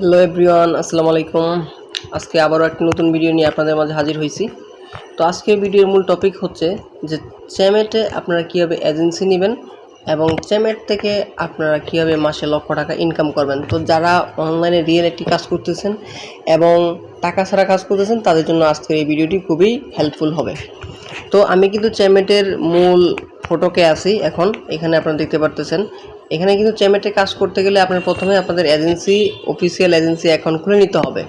Hello everyone, আসসালামু আলাইকুম। আজকে আবারও একটি নতুন ভিডিও নিয়ে আপনাদের মাঝে হাজির হয়েছি তো আজকের ভিডিওর মূল টপিক হচ্ছে যে চ্যামেটে আপনারা কীভাবে এজেন্সি নেবেন এবং চ্যামেট থেকে আপনারা কীভাবে মাসে লক্ষ টাকা ইনকাম করবেন। তো যারা অনলাইনে রিয়েল একটি কাজ করতেছেন এবং টাকা ছাড়া কাজ করতেছেন, তাদের জন্য আজকের এই ভিডিওটি খুবই হেল্পফুল হবে। তো আমি কিন্তু চ্যামেটের মূল ফটোকে আছি এখন। এখানে আপনারা দেখতে পারতেছেন এখানে কিন্তু চ্যামেটে কাজ করতে গেলে আপনার প্রথমে আপনাদের এজেন্সি অফিসিয়াল এজেন্সি অ্যাকাউন্ট খুলে নিতে হবে।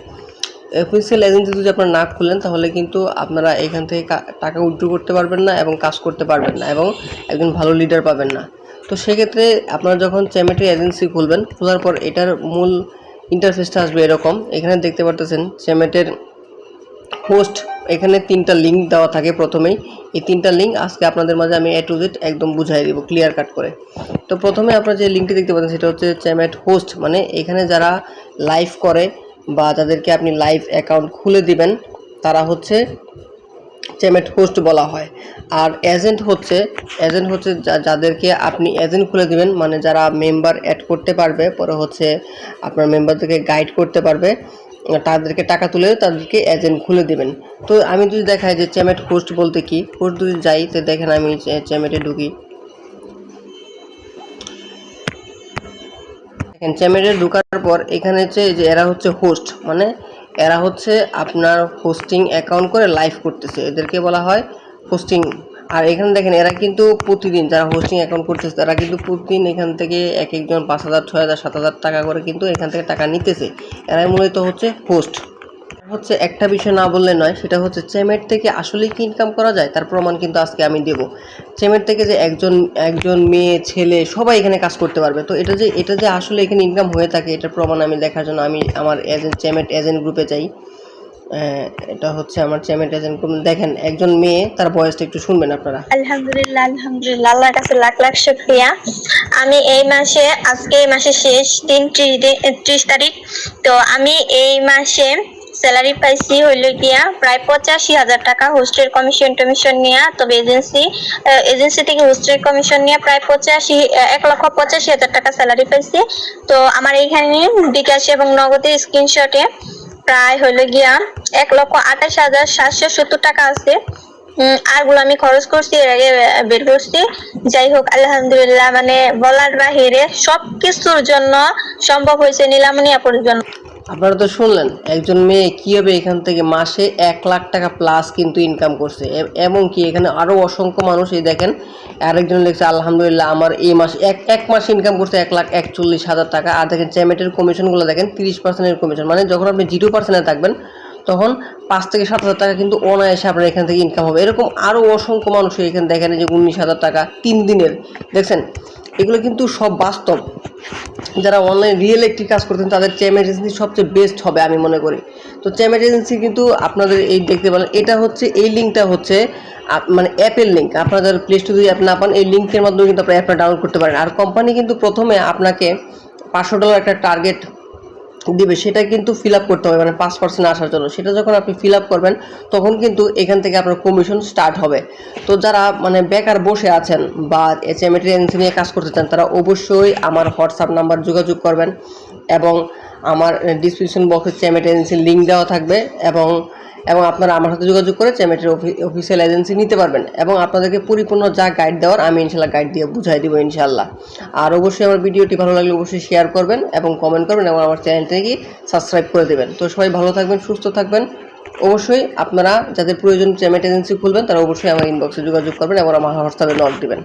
অফিসিয়াল এজেন্সি যদি আপনারা না খুলেন, তাহলে কিন্তু আপনারা এখান থেকে টাকা উইথড্র করতে পারবেন না এবং কাজ করতে পারবেন না এবং একজন ভালো লিডার পাবেন না। তো সেক্ষেত্রে আপনারা যখন চ্যামেটের এজেন্সি খুলবেন, খোলার পর এটার মূল ইন্টারফেসটা আসবে এরকম। এখানে দেখতে পারতেছেন চ্যামেটের হোস্ট এখানে তিনটা লিঙ্ক দেওয়া থাকে প্রথমেই। এই তিনটা লিঙ্ক আজকে আপনাদের মাঝে আমি এ টু জেড একদম বুঝাই দেবো ক্লিয়ার কাট করে। তো প্রথমে আপনারা যে লিঙ্কটি দেখতে পাচ্ছেন, সেটা হচ্ছে চ্যামেট হোস্ট মানে এখানে যারা লাইভ করে বা যাদেরকে আপনি লাইভ অ্যাকাউন্ট খুলে দিবেন, তারা হচ্ছে চ্যামেট হোস্ট বলা হয়। আর এজেন্ট হচ্ছে এজেন্ট হচ্ছে যাদেরকে আপনি এজেন্ট খুলে দিবেন মানে যারা মেম্বার অ্যাড করতে পারবে, পরে হচ্ছে আপনার মেম্বারদেরকে গাইড করতে পারবে। তাদেরকে টাকা তুলে তাদেরকে এজেন্ট খুলে দেবেন। তো আমি যদি দেখাই যে চ্যামেট হোস্ট বলতে কি হোস্ট যদি যাই, তো দেখেন আমি চ্যামেটে ঢুকি। দেখেন চ্যামেটে ঢোকার পর এখানে হচ্ছে যে এরা হচ্ছে হোস্ট মানে এরা হচ্ছে আপনার হোস্টিং অ্যাকাউন্ট করে লাইভ করতেছে। এদেরকে বলা হয় হোস্টিং আর এখানে দেখেন, এরা কিন্তু প্রতিদিন যারা হোস্টিং অ্যাকাউন্ট করতেছে, তারা কিন্তু প্রতিদিন এখান থেকে এক একজন পাঁচ হাজার, ছয় হাজার, সাত হাজার টাকা করে কিন্তু এখান থেকে টাকা নিতেছে। এরাই মূলত হচ্ছে হোস্ট হচ্ছে একটা বিষয় না বললে নয়, সেটা হচ্ছে চেমেট থেকে আসলেই কি ইনকাম করা যায়, তার প্রমাণ কিন্তু আজকে আমি দেব। চেমেট থেকে যে একজন একজন মেয়ে, ছেলে, সবাই এখানে কাজ করতে পারবে। তো এটা যে এটা যে আসলে এখানে ইনকাম হয়ে থাকে, এটার প্রমাণ আমি দেখার জন্য আমি আমার এজেন্ট চেমেট এজেন্ট গ্রুপে যাই। এটা হচ্ছে আমার চেমেট এজেন্ট গ্রুপ দেখেন, একজন মেয়ে, তার বয়সটা একটু শুনবেন আপনারা। আলহামদুলিল্লাহ আলহামদুলিল্লাহ, আল্লাহর কাছে লাখ লাখ শুকরিয়া। আমি এই মাসে, আজকে এই মাসে শেষ দিন, ত্রিশ দিন- ত্রিশ তারিখ। তো আমি এই মাসে স্যালারি পাইছি হইল গিয়া প্রায় পঁচাশি হাজার টাকা হোস্টেল কমিশন টমিশন নিয়ে। তবে এজেন্সি এজেন্সি থেকে হোস্টেল কমিশন নিয়ে প্রায় পঁচাশি এক লক্ষ পঁচাশি হাজার টাকা স্যালারি পাইছি। তো আমার এইখানে বিকাশ এবং নগদের স্ক্রিনশটে প্রায় হইল গিয়া এক লক্ষ আঠাশ হাজার সাতশো সত্তর টাকা আছে। আরগুলো আমি খরচ করছি, এর আগে বের করছি। যাই হোক, আলহামদুলিল্লাহ মানে বলার বাহিরে সবকিছুর জন্য সম্ভব হয়েছে নীলামণি আপুর আপনারা তো শুনলেন, একজন মেয়ে কীভাবে এখান থেকে মাসে এক লাখ টাকা প্লাস কিন্তু ইনকাম করছে। এবং কি এখানে আরও অসংখ্য মানুষ এই দেখেন, আরেকজন লিখছে, আলহামদুলিল্লাহ, আমার এই মাস, এক এক মাস ইনকাম করছে এক লাখ একচল্লিশ হাজার টাকা। আর দেখেন, চ্যামেটের কমিশনগুলো দেখেন, তিরিশ পার্সেন্টের কমিশন মানে যখন আপনি জিরো পার্সেন্টে থাকবেন, তখন পাঁচ থেকে সাত হাজার টাকা কিন্তু অনায়াসে আপনার এখান থেকে ইনকাম হবে। এরকম আরও অসংখ্য মানুষ এখানে দেখেন যে উনিশ হাজার টাকা তিন দিনের। দেখছেন? এগুলো কিন্তু সব বাস্তব। যারা অনলাইন রিয়েল একটি কাজ করতেন, তাদের চেম এজেন্সি সবচেয়ে বেস্ট হবে আমি মনে করি। তো চেম এজেন্সি কিন্তু আপনাদের এই দেখতে পেলেন, এটা হচ্ছে, এই লিঙ্কটা হচ্ছে মানে অ্যাপের লিঙ্ক আপনাদের প্লে স্টোর যদি অ্যাপ না পান, এই লিঙ্কের মাধ্যমে কিন্তু আপনার অ্যাপটা ডাউনলোড করতে পারেন। আর কোম্পানি কিন্তু প্রথমে আপনাকে পাঁচশো ডলার একটা টার্গেট দিবে, সেটা কিন্তু ফিল আপ করতে হবে মানে পাঁচ পার্সেন্ট আসার জন্য। সেটা যখন আপনি ফিল আপ করবেন, তখন কিন্তু এখান থেকে আপনার কমিশন স্টার্ট হবে। তো যারা মানে বেকার বসে আছেন বা এচএমএটি এজেন্সি নিয়ে কাজ করতে চান, তারা অবশ্যই আমার হোয়াটসঅ্যাপ নাম্বার যোগাযোগ করবেন এবং আমার ডিসক্রিপশন বক্সে চ্যামেট এজেন্সির লিঙ্ক দেওয়া থাকবে এবং এবং আপনারা আমার সাথে যোগাযোগ করে চ্যামেটের অফিসিয়াল এজেন্সি নিতে পারবেন। এবং আপনাদেরকে পরিপূর্ণ যা গাইড দেওয়ার আমি ইনশাল্লাহ গাইড দিয়ে বুঝাই দিব ইনশাল্লাহ আর অবশ্যই আমার ভিডিওটি ভালো লাগলে অবশ্যই শেয়ার করবেন এবং কমেন্ট করবেন এবং আমার চ্যানেলটিকে সাবস্ক্রাইব করে দেবেন। তো সবাই ভালো থাকবেন, সুস্থ থাকবেন। অবশ্যই আপনারা যাদের প্রয়োজন চ্যামেট এজেন্সি খুলবেন, তারা অবশ্যই আমার ইনবক্সে যোগাযোগ করবেন এবং আমার হোয়াটসঅ্যাপে নক দিবেন।